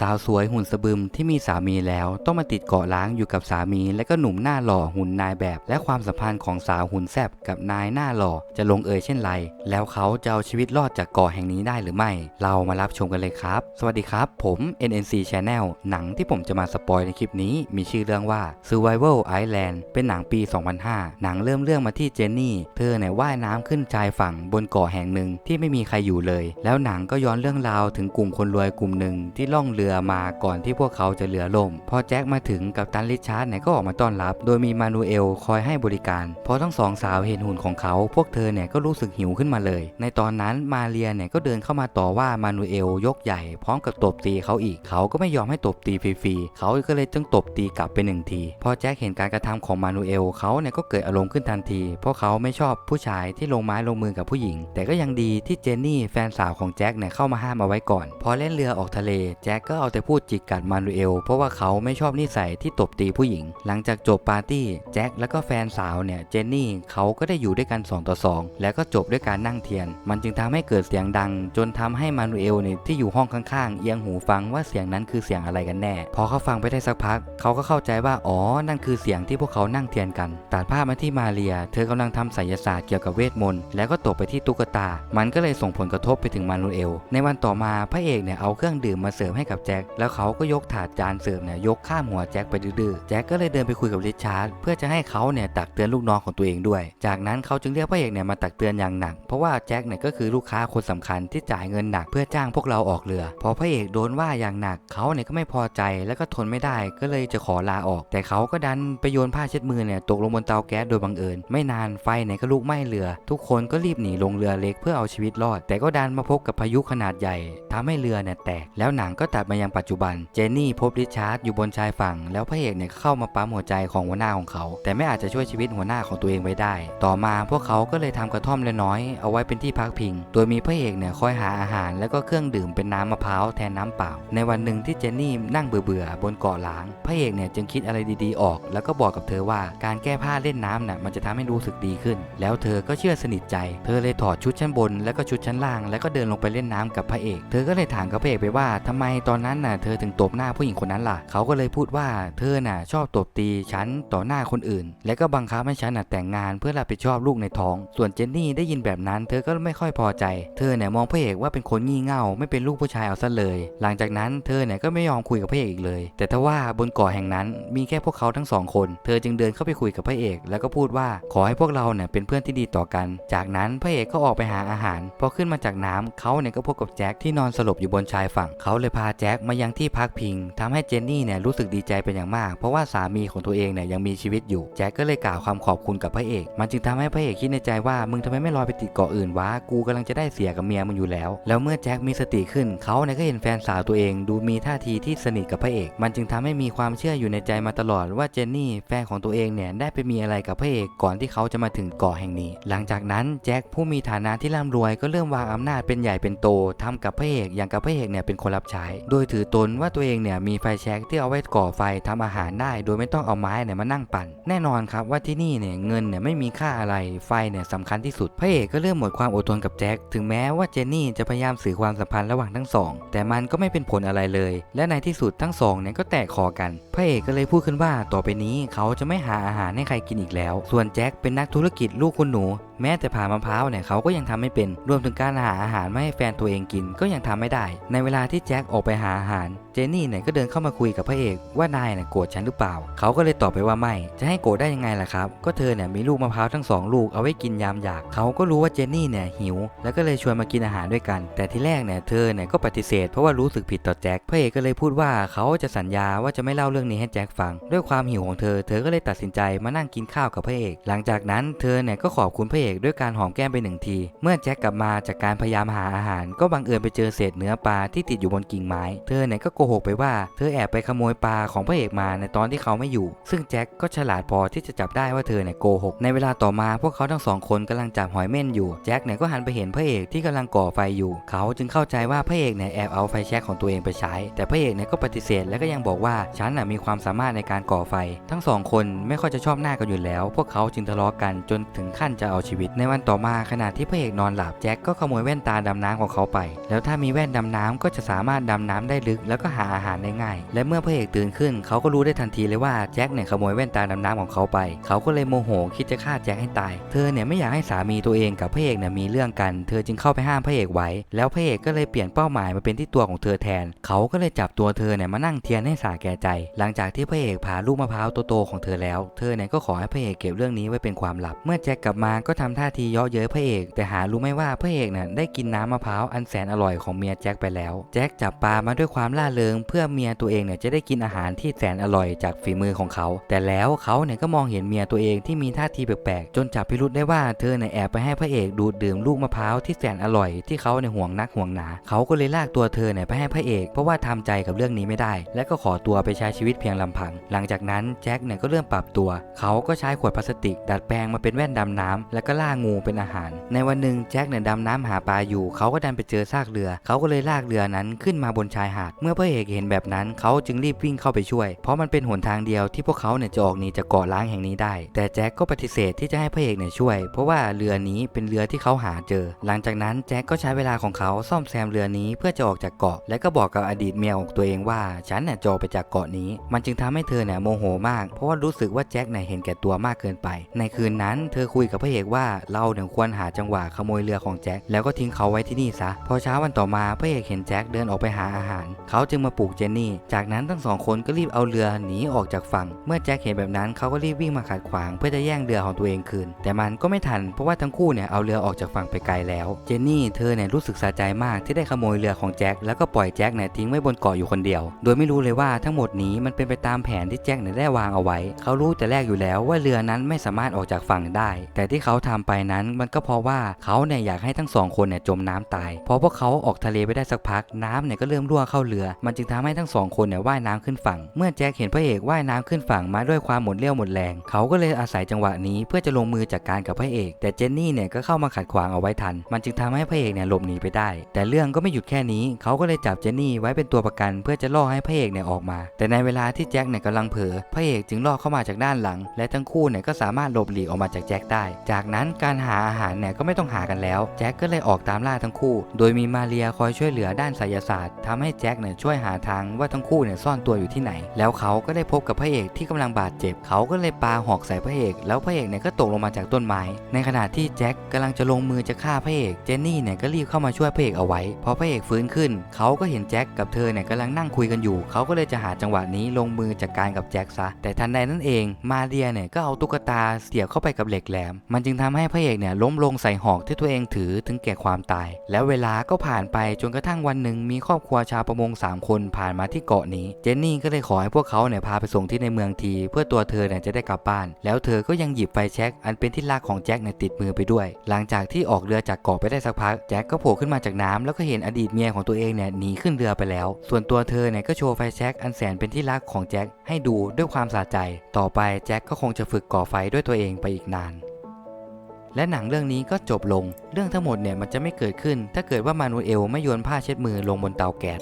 สาวสวยหุ่นสะบึมที่มีสามีแล้วต้องมาติดเกาะล้างอยู่กับสามี และก็หนุ่มหน้าหล่อหุ่นนายแบบ และความสัมพันธ์ของสาวหุ่นแซบกับนายหน้าหล่อจะลงเอยเช่นไร แล้วเขาจะเอาชีวิตรอดจากเกาะแห่งนี้ได้หรือไม่ เรามารับชมกันเลยครับ สวัสดีครับ ผม NNC Channel หนังที่ผมจะมาสปอยในคลิปนี้มีชื่อเรื่องว่า Survival Island เป็นหนังปี 2005 หนังเริ่มเรื่องมาที่เจนนี่ เธอเนี่ยว่ายน้ำขึ้นชายฝั่งบนเกาะแห่งหนึ่งที่ไม่มีใครอยู่เลย แล้วหนังก็ย้อนเรื่องราวถึงกลุ่มคนรวยกลุ่มหนึ่งที่ล่องเรือมาก่อนที่พวกเขาจะเรือล่ม พอแจ็คมาถึงกับตันริชาร์ดเนี่ยก็ออกมาต้อนรับ โดยมีมานูเอลคอยให้บริการ พอทั้งสองสาวเห็นหุ่นของเขา พวกเธอเนี่ยก็รู้สึกหิวขึ้นมาเลย ในตอนนั้นมาเรียเนี่ยก็เดินเข้ามาต่อว่ามานูเอลยกใหญ่พร้อมกับตบตีเขาอีก เขาก็ไม่ยอมให้ตบตีฟรีๆ เขาก็เลยต้องตบตีกลับไปหนึ่งที พอแจ็คเห็นการกระทำของมานูเอลเขาเนี่ยก็เกิดอารมณ์ขึ้นทันที เพราะเขาไม่ชอบผู้ชายที่ลงไม้ลงมือกับผู้หญิง แต่ก็ยังดีที่เจนนี่แฟนสาวของแจ็คเนี่ยเข้ามาห้ามเอาไว้ก่อน พอเล่นเรือออกทะเลแจ็คก็เอาแต่พูดจิกกัดมานูเอล เพราะว่าเขาไม่ชอบนิสัยที่ตบตีผู้หญิง หลังจากจบปาร์ตี้แจ็คแล้วก็แฟนสาวเนี่ยเจนนี่เขาก็ได้อยู่ด้วยกัน 2 ต่อ 2 แล้วก็จบด้วยการนั่งเทียน มันจึงทำให้เกิดเสียงดัง จนทำให้มานูเอลเนี่ยที่อยู่ห้องข้างๆ เอียงหูฟังว่าเสียงนั้นคือเสียงอะไรกันแน่ พอเขาฟังไปได้สักพัก เขาก็เข้าใจว่าอ๋อนั่นคือเสียงที่พวกเขานั่งเทียนกันตัดภาพมาที่มาเรีย เธอกำลังทำไสยศาสตร์เกี่ยวกับเวทมนต์แล้วก็ตกไปที่ตุ๊กตา มันก็เลยส่งผลกระทบไปถึงมานูเอล ในวันต่อมาพระเอกเนี่ยเอาเครื่องดื่มมาเสิร์ฟให้กับแจ็คแล้วเขาก็ยกถาดจานเสิร์ฟเนี่ยยกข้ามหัวแจ็คไปดื้อๆแจ็คก็เลยเดินไปคุยกับริชาร์ดเพื่อจะให้เขาเนี่ยตักเตือนลูกน้องของตัวเองด้วย จากนั้นเขาจึงเรียกพระเอกเนี่ยมาตักเตือนอย่างหนัก เพราะว่าแจ็คเนี่ยก็คือลูกค้าคนสำคัญที่จ่ายเงินหนักเพื่อจ้างพวกเราออกเรือ พอพระเอกโดนว่าอย่างหนักเขาเนี่ยก็ไม่พอใจแล้วก็ทนไม่ได้ก็เลยจะขอลาออก แต่เขาก็ดันไปโยนผ้าเช็ดมือเนี่ยตกลงบนเตาแก๊สโดยบังเอิญไม่นานไฟเนี่ยก็ลุกไหม้เรือ ทุกคนก็รีบหนีลงเรือเล็กเพื่อเอาชีวิตรอด แต่ก็ดันมาพบกับพายุขนาดใหญ่ทำให้เรือเนี่ยแตกแล้วหนังก็ตัดมายังปัจจุบัน เจนนี่พบริชาร์ดอยู่บนชายฝั่ง แล้วพระเอกเนี่ยเข้ามาปั๊มหัวใจของหัวหน้าของเขา แต่ไม่อาจจะช่วยชีวิตหัวหน้าของตัวเองไว้ได้ ต่อมาพวกเขาก็เลยทำกระท่อมเล็กน้อย เอาไว้เป็นที่พักพิง โดยมีพระเอกเนี่ยคอยหาอาหาร แล้วก็เครื่องดื่มเป็นน้ำมะพร้าวแทนน้ำเปล่า ในวันหนึ่งที่เจนนี่นั่งเบื่อๆบนเกาะล้าง พระเอกเนี่ยจึงคิดอะไรดีๆออก แล้วก็บอกกับเธอว่าการแก้ผ้าเล่นน้ำน่ะมันจะทำให้รู้สึกดีขึ้น แล้วเธอก็เชื่อสนิทใจ เธอเลยถอดชุดชั้นบน แล้วก็ชุดชั้นล่าง แล้วก็เดินลงไปเล่นน้ำกับพระเอก เธอก็เลยถามกับพระเอกไปว่าทำไมตอนอนนั้นน่ะเธอถึงตบหน้าผู้หญิงคนนั้นล่ะ เขาก็เลยพูดว่าเธอน่ะชอบตบตีฉันต่อหน้าคนอื่น และก็บังคับให้ฉันน่ะแต่งงานเพื่อรับผิดชอบลูกในท้อง ส่วนเจนนี่ได้ยินแบบนั้น เธอก็ไม่ค่อยพอใจ เธอเนี่ยมองพระเอกว่าเป็นคนงี่เง่าไม่เป็นลูกผู้ชายเอาซะเลย หลังจากนั้นเธอเนี่ยก็ไม่ยอมคุยกับพระเอกอีกเลย แต่ถ้าว่าบนเกาะแห่งนั้นมีแค่พวกเขาทั้งสองคน เธอจึงเดินเข้าไปคุยกับพระเอก แล้วก็พูดว่าขอให้พวกเราเนี่ยเป็นเพื่อนที่ดีต่อกัน จากนั้นพระเอกก็ออกไปหาอาหาร พอขึ้นมาจากน้ำเขาเนี่ยก็พบกับแจ็คที่นอนสลบอยู่บนชายฝั่งเขาเลยพาแจจ็คมายังที่พักพิงทำให้เจนนี่เนี่ยรู้สึกดีใจเป็นอย่างมาก เพราะว่าสามีของตัวเองเนี่ยยังมีชีวิตอยู่ แจ็คก็เลยกล่าวความขอบคุณกับพระเอก มันจึงทำให้พระเอกคิดในใจว่ามึงทำไมไม่ลอยไปติดเกาะอื่นวะ กูกำลังจะได้เสียกับเมียมึงอยู่แล้ว แล้วเมื่อแจ็คมีสติขึ้น เขาเนี่ยก็เห็นแฟนสาวตัวเอง ดูมีท่าทีที่สนิทกับพระเอก มันจึงทำให้มีความเชื่ออยู่ในใจมาตลอดว่าเจนนี่แฟนของตัวเองเนี่ยได้ไปมีอะไรกับพระเอกก่อนที่เขาจะมาถึงเกาะแห่งนี้ หลังจากนั้นแจ็คผู้มีฐานะที่ร่ำรวยก็เริ่มวางอำนาจเป็นใหญ่เป็นโตทำกับพระเอกอย่างกับพระเอกเนี่ยเป็นคนรับใช้โดยถือตนว่าตัวเองเนี่ยมีไฟแช็กที่เอาไว้ก่อไฟทำอาหารได้ โดยไม่ต้องเอาไม้เนี่ยมานั่งปั่น แน่นอนครับว่าที่นี่เนี่ยเงินเนี่ยไม่มีค่าอะไรไฟเนี่ยสำคัญที่สุดพระเอกก็เริ่มหมดความอดทนกับแจ็คถึงแม้ว่าเจนนี่จะพยายามสื่อความสัมพันธ์ระหว่างทั้งสอง แต่มันก็ไม่เป็นผลอะไรเลย และในที่สุดทั้งสองเนี่ยก็แตกคอกันพระเอกก็เลยพูดขึ้นว่าต่อไปนี้เขาจะไม่หาอาหารให้ใครกินอีกแล้ว ส่วนแจ็คเป็นนักธุรกิจลูกคุณหนูแม้แต่ผ่ามะพร้าวเนี่ยเขาก็ยังทำไม่เป็น รวมถึงการหาอาหารมาให้แฟนตัวเองกินก็ยังทำไม่ได้ ในเวลาที่แจ็คออกไปหาอาหาร เจนนี่เนี่ยก็เดินเข้ามาคุยกับพระเอกว่านายเนี่ยโกรธฉันหรือเปล่า เขาก็เลยตอบไปว่าไม่ จะให้โกรธได้ยังไงล่ะครับ ก็เธอเนี่ยมีลูกมะพร้าวทั้งสองลูกเอาไว้กินยามอยาก เขาก็รู้ว่าเจนนี่เนี่ยหิว แล้วก็เลยชวนมากินอาหารด้วยกัน แต่ที่แรกเนี่ยเธอเนี่ยก็ปฏิเสธเพราะว่ารู้สึกผิดต่อแจ็ค พระเอกก็เลยพูดว่าเขาจะสัญญาว่าจะไม่เล่าเรื่องนี้ให้แจ็คฟัง ด้วยความหิวของเธอ เธอก็เลยตัดสินใจมานั่งกินข้าวกับพระเอก หลังจากนั้นเธอเนี่ยก็ขอบคุณพระเอกด้วยการหอมแก้มไปหนึ่งที เมื่อแจ็คกลับมาจากการพยายามหาอาหาร ก็บังเอิญไปเจอเศษเนื้อปลาที่ติดอยู่บนกิ่งไม้ เธอเนี่ยก็โกหกไปว่าเธอแอบไปขโมยปลาของพระเอกมาในตอนที่เขาไม่อยู่ ซึ่งแจ็คก็ฉลาดพอที่จะจับได้ว่าเธอเนี่ยโกหก ในเวลาต่อมาพวกเขาทั้งสองคนกำลังจับหอยเม่นอยู่ แจ็คเนี่ยก็หันไปเห็นพระเอกที่กำลังก่อไฟอยู่ เขาจึงเข้าใจว่าพระเอกเนี่ยแอบเอาไฟแช็กของตัวเองไปใช้ แต่พระเอกเนี่ยก็ปฏิเสธและก็ยังบอกว่าฉันน่ะมีความสามารถในการก่อไฟ ทั้งสองคนไม่ค่อยจะชอบหน้ากันอยู่แล้ว พวกเขาจึงทะเลาะกันจนถึงขั้นจะเอาชีวิตชีวิต ในวันต่อมาขณะที่พระเอกนอนหลับแจ็คก็ขโมยแว่นตาดำน้ำของเขาไป แล้วถ้ามีแว่นดำน้ำก็จะสามารถดำน้ำได้ลึก แล้วก็หาอาหารได้ง่าย และเมื่อพระเอกตื่นขึ้น เขาก็รู้ได้ทันทีเลยว่าแจ็คเนี่ยขโมยแว่นตาดำน้ำของเขาไป เขาก็เลยโมโหคิดจะฆ่าแจ็คให้ตาย เธอเนี่ยไม่อยากให้สามีตัวเองกับพระเอกเนี่ยมีเรื่องกัน เธอจึงเข้าไปห้ามพระเอกไว้ แล้วพระเอกก็เลยเปลี่ยนเป้าหมายมาเป็นที่ตัวของเธอแทน เขาก็เลยจับตัวเธอเนี่ยมานั่งเทียนให้สาแก่ใจ หลังจากที่พระเอกผ่าลูกมะพร้าวโตๆของเธอแล้ว เธอเนี่ยก็ขอให้พระเอกเก็บเรื่องนี้ไว้เป็นความลับ เมื่อแจ็คกลับมาก็ทำท่าทีเยาะเย้ยพระเอก แต่หารู้ไหมว่าพระเอกเนี่ยได้กินน้ำมะพร้าวอันแสนอร่อยของเมียแจ็คไปแล้ว แจ็คจับปลามาด้วยความล่าเริง เพื่อเมียตัวเองเนี่ยจะได้กินอาหารที่แสนอร่อยจากฝีมือของเขา แต่แล้วเขาเนี่ยก็มองเห็นเมียตัวเองที่มีท่าทีแปลกๆจนจับพิรุษได้ว่าเธอเนี่ยแอบไปให้พระเอกดูดดื่มลูกมะพร้าวที่แสนอร่อยที่เขาในห่วงนักห่วงหนาเขาก็เลยลากตัวเธอเนี่ยไปให้พระเอก เพราะว่าทำใจกับเรื่องนี้ไม่ได้ และก็ขอตัวไปใช้ชีวิตเพียงลำพัง หลังจากนั้นแจ็คเนี่ยก็เริ่มปรับตัว เขาก็ใช้ขวดพลาสติก ดัดแปลงมาเป็นแว่นดำน้ำแล้วก็ล่างูเป็นอาหาร ในวันหนึ่งแจ็คเนี่ยดำน้ำหาปลาอยู่ เขาก็ดันไปเจอซากเรือ เขาก็เลยลากเรือนั้นขึ้นมาบนชายหาด เมื่อพระเอกเห็นแบบนั้น เขาจึงรีบวิ่งเข้าไปช่วย เพราะมันเป็นหนทางเดียวที่พวกเขาเนี่ยจะออกหนีจากเกาะล้างแห่งนี้ได้ แต่แจ็คก็ปฏิเสธที่จะให้พระเอกเนี่ยช่วย เพราะว่าเรือนี้เป็นเรือที่เขาหาเจอ หลังจากนั้นแจ็คก็ใช้เวลาของเขาซ่อมแซมเรือนี้เพื่อจะออกจากเกาะ และก็บอกกับอดีตเมียของตัวเองว่าฉันเนี่ยจะออกไปจากเกาะนี้ มันจึงทำให้เธอเนี่ยโมโหมาก เพราะว่ารู้สึกว่าแจ็คเนี่ยเห็นแก่ตัวมากเกินไป ในคืนนั้นเธอคุยกับพระเอกว่าเราเนี่ยควรหาจังหวะขโมยเรือของแจ็คแล้วก็ทิ้งเขาไว้ที่นี่ซะ พอเช้าวันต่อมาพระเอกเห็นแจ็คเดินออกไปหาอาหาร เขาจึงมาปลุกเจนนี่ จากนั้นทั้งสองคนก็รีบเอาเรือหนีออกจากฝั่ง เมื่อแจ็คเห็นแบบนั้นเขาก็รีบวิ่งมาขัดขวางเพื่อจะแย่งเรือของตัวเองคืน แต่มันก็ไม่ทันเพราะว่าทั้งคู่เนี่ยเอาเรือออกจากฝั่งไปไกลแล้ว เจนนี่เธอเนี่ยรู้สึกสะใจมากที่ได้ขโมยเรือของแจ็คแล้วก็ปล่อยแจ็คเนี่ยทิ้งไว้บนเกาะอยู่คนเดียว โดยไม่รู้เลยว่าทั้งหมดนี้มันเป็นไปตามแผนที่แจ็คเนี่ยได้วางเอาไว้ เขารู้แต่แรกอยู่แล้วว่าเรือนั้นไม่สามารถออกจากฝั่งได้ แต่ที่เขาทำไปนั้น มันก็เพราะว่าเขาเนี่ยอยากให้ทั้งสองคนเนี่ยจมน้ำตายพอพวกเขาออกทะเลไปได้สักพักน้ำเนี่ยก็เริ่มรั่วเข้าเรือ มันจึงทำให้ทั้งสองคนเนี่ยว่ายน้ำขึ้นฝั่ง เมื่อแจ็คเห็นพระเอกว่ายน้ำขึ้นฝั่งมาด้วยความหมดเรี่ยวหมดแรง เขาก็เลยอาศัยจังหวะนี้เพื่อจะลงมือจัดการกับพระเอก แต่เจนนี่เนี่ยก็เข้ามาขัดขวางเอาไว้ทัน มันจึงทำให้พระเอกเนี่ยหลบหนีไปได้ แต่เรื่องก็ไม่หยุดแค่นี้ เขาก็เลยจับเจนนี่ไว้เป็นตัวประกัน เพื่อจะล่อให้พระเอกเนี่ยออกมา แต่ในเวลาที่แจ็คเนี่ยกำลังเผลอพระเอกจึงล่อเข้ามาจากด้านหลัง และทั้งคู่เนี่ยก็สามารถหลบหลีกออกมาจากแจ็คได้ จากนั้นการหาอาหารเนี่ยก็ไม่ต้องหากันแล้ว แจ็คก็เลยออกตามล่าทั้งคู่ โดยมีมาเรียคอยช่วยเหลือด้านไสยศาสตร์ทำให้แจ็คเนี่ยช่วยหาทางว่าทั้งคู่เนี่ยซ่อนตัวอยู่ที่ไหน แล้วเขาก็ได้พบกับพระเอกที่กำลังบาดเจ็บ เขาก็เลยปาหอกใส่พระเอก แล้วพระเอกเนี่ยก็ตกลงมาจากต้นไม้ ในขณะที่แจ็คกำลังจะลงมือจะฆ่าพระเอก เจนนี่เนี่ยก็รีบเข้ามาช่วยพระเอกเอาไว้ พอพระเอกฟื้นขึ้น เขาก็เห็นแจ็คกับเธอเนี่ยกำลังนั่งคุยกันอยู่ เขาก็เลยจะหาจังหวะนี้ลงมือจัดการกับแจ็คซะ แต่ทันใดนั้นเอง มาเรียเนี่ยก็เอาตุ๊กตาเสียบเข้าไปกับเหล็กแหลม มันจึงททำให้พระเอกเนี่ยล้มลงใส่หอกที่ตัวเองถือถึงแก่ความตาย แล้วเวลาก็ผ่านไปจนกระทั่งวันหนึ่งมีครอบครัวชาวประมง 3 คนผ่านมาที่เกาะนี้ เจนนี่ก็เลยขอให้พวกเขาเนี่ยพาไปส่งที่ในเมืองที เพื่อตัวเธอเนี่ยจะได้กลับบ้าน แล้วเธอก็ยังหยิบไฟแช็กอันเป็นที่รักของแจ็คเนี่ยติดมือไปด้วย หลังจากที่ออกเรือจากเกาะไปได้สักพักแจ็คก็โผล่ขึ้นมาจากน้ำแล้วก็เห็นอดีตเมียของตัวเองเนี่ยหนีขึ้นเรือไปแล้ว ส่วนตัวเธอเนี่ยก็โชว์ไฟแช็กอันแสนเป็นที่รักของแจ็คให้ดูด้วยความสะใจ ต่อไปแจ็คก็คงจะฝึกก่อไฟด้วยตัวเองไปอีกนาน และหนังเรื่องนี้ก็จบลง เรื่องทั้งหมดเนี่ยมันจะไม่เกิดขึ้น ถ้าเกิดว่ามานูเอลไม่โยนผ้าเช็ดมือลงบนเตาแก๊ส